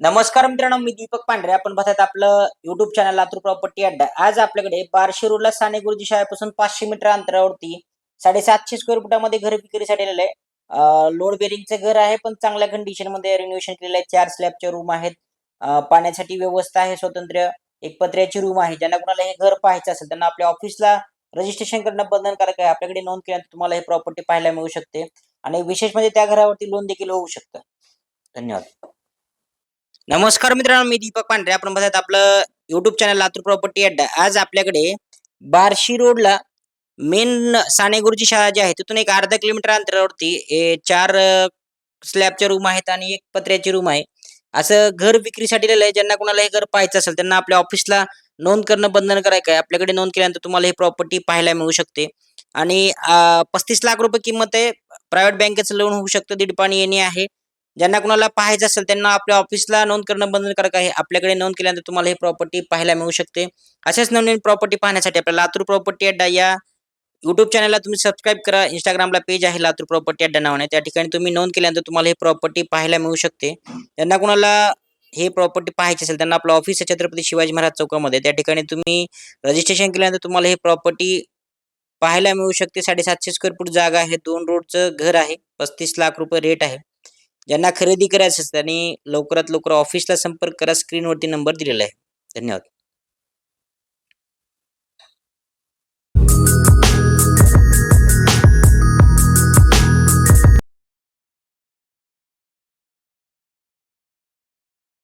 नमस्कार मित्रांनो मी दीपक पांढरे. आपण बघत आपलं युट्यूब चॅनल लातूर प्रॉपर्टी अड्डा आज आपल्याकडे बार्शी रोडला साने गुरुजी शाळेपासून पाचशे मीटर अंतरावरती साडेसातशे स्क्वेअर फुटामध्ये घर विक्रीसाठी आलेलं आहे. लोड बेरिंगचं घर आहे पण चांगल्या कंडिशनमध्ये रिनोव्हेशन केलेलं आहे. चार स्लॅबचे रूम आहेत. पाण्यासाठी व्यवस्था आहे स्वतंत्र. एक पत्र्याची रूम आहे. ज्यांना कोणाला हे घर पाहायचं असेल त्यांना आपल्या ऑफिसला रजिस्ट्रेशन करणं बंधनकारक आहे. आपल्याकडे नोंद केल्यानंतर तुम्हाला हे प्रॉपर्टी पाहायला मिळू शकते. आणि विशेष म्हणजे त्या घरावरती लोन देखील होऊ शकतं. धन्यवाद. नमस्कार मित्रांनो मी दीपक पांढरे. आपण बघत आपलं युट्यूब चॅनल लातूर प्रॉपर्टी अड्डा आज आपल्याकडे बार्शी रोडला मेन साने गुरुजी शाळा जी आहे तिथून एक अर्धा किलोमीटर अंतरावरती ए, चार स्लॅबचे रूम आहेत आणि एक पत्र्याची रूम आहे. असं घर विक्रीसाठी लिहिलं आहे ज्यांना कोणाला हे घर पाहायचं असेल त्यांना आपल्या ऑफिसला नोंद करणं बंधनकारक आहे. आपल्याकडे नोंद केल्यानंतर तुम्हाला ही प्रॉपर्टी पाहायला मिळू शकते. आणि पस्तीस लाख रुपये किंमत आहे. प्रायव्हेट बँकेचं लोन होऊ शकतं दीड पाणी येणे आहे. ज्यांना कुणाला पाहायचं असेल त्यांना आपल्या ऑफिसला नोंद करणं बंधनकारक आहे. आपल्याकडे नोंद केल्यानंतर तुम्हाला ही प्रॉपर्टी पाहायला मिळू शकते. अशाच नवीन प्रॉपर्टी पाहण्यासाठी आपल्या लातूर प्रॉपर्टी अड्डा या युट्यूब चॅनलला तुम्ही सबस्क्राईब करा. इंस्टाग्रामला पेज आहे लातूर प्रॉपर्टी अड्डा नावाने. त्या ठिकाणी तुम्ही नोंद केल्यानंतर तुम्हाला ही प्रॉपर्टी पाहायला मिळू शकते. ज्यांना कुणाला हे प्रॉपर्टी पाहायची असेल त्यांना आपलं ऑफिस आहे छत्रपती शिवाजी महाराज चौकामध्ये त्या ठिकाणी तुम्ही रजिस्ट्रेशन केल्यानंतर तुम्हाला हे प्रॉपर्टी पाहायला मिळू शकते. साडेसातशे स्क्वेअर फूट जागा आहे. दोन रोडचं घर आहे. पस्तीस लाख रुपये रेट आहे. ज्यांना खरेदी करायचं असतं त्यांनी लवकरात लवकर ऑफिसला संपर्क करा स्क्रीनवरती नंबर दिलेला आहे. धन्यवाद.